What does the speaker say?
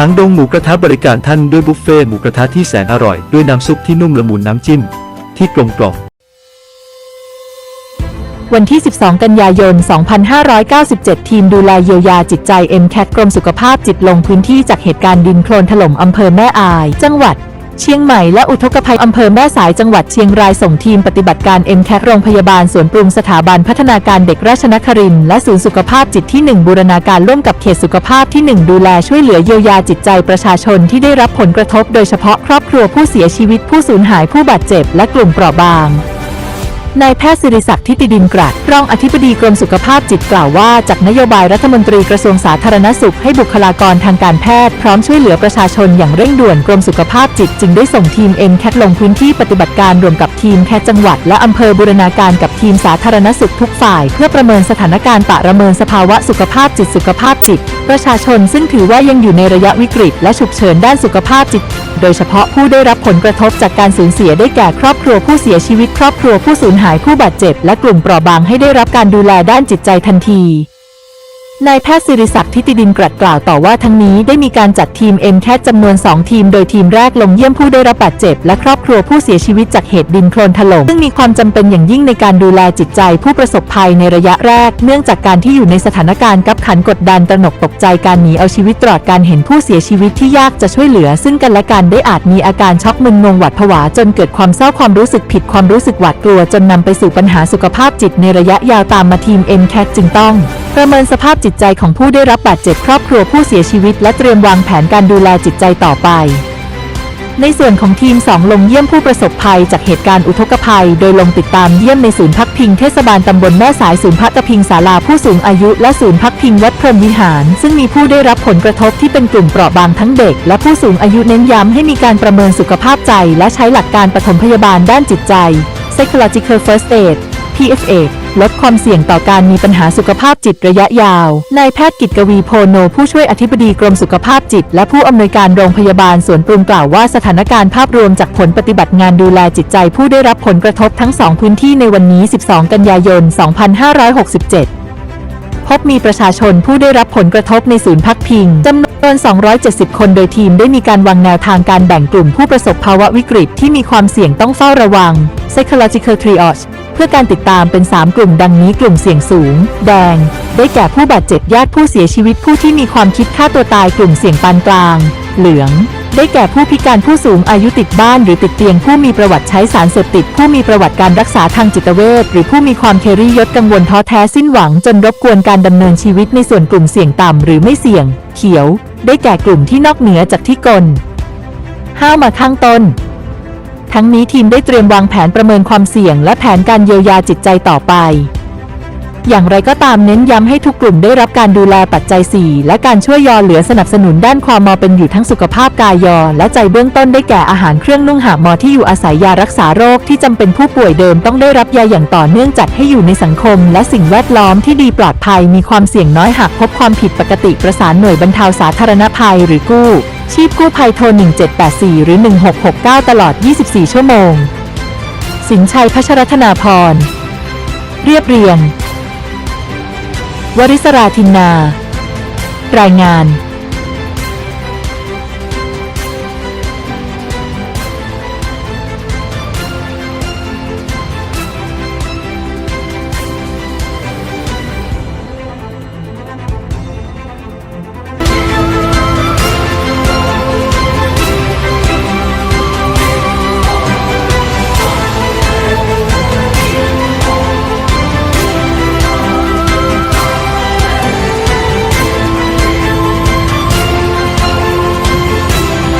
หางดงหมูกระทะบริการท่านด้วยบุฟเฟ่หมูกระทะที่แสนอร่อย ด้วยน้ำซุปที่นุ่มละมุนน้ำจิ้ม ที่กลมกล่อมวันที่ 12 กันยายน 2597 ทีมดูแลเยียวยาจิตใจ m c a t กรมสุขภาพจิตลงพื้นที่จากเหตุการณ์ดินโคลนถล่มอำเภอแม่อาย จังหวัด เชียงใหม่และอุทกภัยอำเภอแม่สายจังหวัดเชียงรายส่งทีมปฏิบัติการ m c a t โรงพยาบาลสวนปรุงสถาบันพัฒนาการเด็กราชนครินและศูนย์สุขภาพจิตที่ 1 บูรณาการร่วมกับเขตสุขภาพที่ 1 ดูแลช่วยเหลือเยียวยาจิตใจประชาชนที่ได้รับผลกระทบ โดยเฉพาะครอบครัวผู้เสียชีวิตผู้สูญหายผู้บาดเจ็บ และกลุ่มเปราะบาง นายแพทย์สิริศักดิ์ทิติดินกรัฐรองอธิบดีกรมสุขภาพจิตกล่าวว่าจากนโยบายรัฐมนตรีกระทรวงสาธารณสุขให้บุคลากรทางการแพทย์พร้อมช่วยเหลือประชาชนอย่างเร่งด่วนกรมสุขภาพจิตจึงได้ส่งทีมเอ็มแคทลงพื้นที่ปฏิบัติการรวมกับทีมแพทย์จังหวัดและอำเภอบูรณาการกับทีมสาธารณสุขทุกฝ่าย เพื่อประเมินสถานการณ์ประเมินสภาวะสุขภาพจิตสุขภาพจิต ประชาชนซึ่งถือว่ายังอยู่ในระยะวิกฤต และฉุกเฉินด้านสุขภาพจิต โดยเฉพาะผู้ได้รับผลกระทบจากการสูญเสียได้แก่ครอบครัวผู้เสียชีวิต ครอบครัวผู้สูญหายผู้บาดเจ็บ และกลุ่มเปราะบางให้ได้รับการดูแลด้านจิตใจทันที นายแพทย์สิริศักดิ์ทิติดินกรัดกล่าวต่อว่าทั้งนี้ได้มีการจัดทีม m c a t จำนวน 2 ทีม โดยทีมแรกลงเยี่ยมผู้ได้รับบาดเจ็บ และครอบครัวผู้เสียชีวิตจากเหตุดินโคลนถล่มซึ่งมีความจำเป็นอย่างยิ่งในการดูแลจิตใจผู้ประสบภัยในระยะแรก เนื่องจากการที่อยู่ในสถานการณ์กับขันกดดันตระหนกตกใจการหนีเอาชีวิตตลอดการเห็นผู้เสียชีวิตที่ยากจะช่วยเหลือ ซึ่งกันและกันได้อาจมีอาการช็อกมึนงงหวาดผวาจนเกิดความเศร้าความรู้สึกผิดความรู้สึกหวาดกลัวจนนำไปสู่ปัญหาสุขภาพจิตในระยะยาวตามมาทีม m c a t จึงต้อง ประเมินสภาพจิตใจของผู้ได้รับบาดเจ็บครอบครัวผู้เสียชีวิต และเตรียมวางแผนการดูแลจิตใจต่อไป ในส่วนของทีม 2 ลงเยี่ยมผู้ประสบภัยจากเหตุการณ์อุทกภัย โดยลงติดตามเยี่ยมในศูนย์พักพิงเทศบาลตำบลแม่สายศูนย์พักพิงศาลาผู้สูงอายุและศูนย์พักพิงวัดพรหมวิหาร ซึ่งมีผู้ได้รับผลกระทบที่เป็นกลุ่มเปราะบางทั้งเด็ก และผู้สูงอายุเน้นย้ำให้มีการประเมินสุขภาพใจ และใช้หลักการปฐมพยาบาลด้านจิตใจ psychological first aid PFA ลดความเสี่ยงต่อการมีปัญหาสุขภาพจิตระยะยาว นายแพทย์กิตกวีโพโน ผู้ช่วยอธิบดีกรมสุขภาพจิต และผู้อำนวยการโรงพยาบาลสวนปรุงกล่าวว่าสถานการณ์ภาพรวมจากผลปฏิบัติงานดูแลจิตใจผู้ได้รับผลกระทบทั้ง 2 พื้นที่ในวันนี้ 12 กันยายน 2567พบมีประชาชนผู้ได้รับผลกระทบในศูนย์พักพิงจำนวน 270 คนโดยทีมได้มีการวางแนวทางการแบ่งกลุ่มผู้ประสบภาวะวิกฤตที่มีความเสี่ยงต้องเฝ้าระวัง psychological triage พื่อการติดตามเป็น 3 กลุ่มดังนี้กลุ่มเสี่ยงสูง แดง ได้แก่ผู้บาดเจ็บญาติผู้เสียชีวิตผู้ที่มีความคิดฆ่าตัวตายกลุ่มเสี่ยงปานกลาง เหลือง ได้แก่ผู้พิการผู้สูงอายุติดบ้าน หรือติดเตียงผู้มีประวัติใช้สารเสพติด ผู้มีประวัติการรักษาทางจิตเวชหรือผู้มีความเครียดกังวลท้อแท้สิ้นหวัง จนรบกวนการดำเนินชีวิตในส่วนกลุ่มเสี่ยงต่ำหรือไม่เสี่ยง เขียว ได้แก่กลุ่มที่นอกเหนือจากที่กลห้าวมาข้างต้น ทั้งนี้ทีมได้เตรียมวางแผนประเมินความเสี่ยง และแผนการเยียวยาจิตใจต่อไป อย่างไรก็ตามเน้นย้ำให้ทุกกลุ่มได้รับการดูแลปัจจัย 4 และการช่วยยอเหลือสนับสนุนด้านความมอเป็นอยู่ทั้งสุขภาพกายยอ และใจเบื้องต้นได้แก่อาหารเครื่องนุ่งหามอที่อยู่อาศัยยารักษาโรคที่จำเป็นผู้ป่วยเดิมต้องได้รับยาอย่างต่อเนื่องจัดให้อยู่ในสังคม และสิ่งแวดล้อมที่ดีปลอดภัยมีความเสี่ยงน้อยหากพบความผิดปกติประสานหน่วยบรรเทาสาธารณภัยหรือกู้ ชีพกู้ภัยโทร 1784 หรือ 1669 ตลอด 24 ชั่วโมง สินชัยพัชรัตนาพร เรียบเรียง วริศราทินนา รายงาน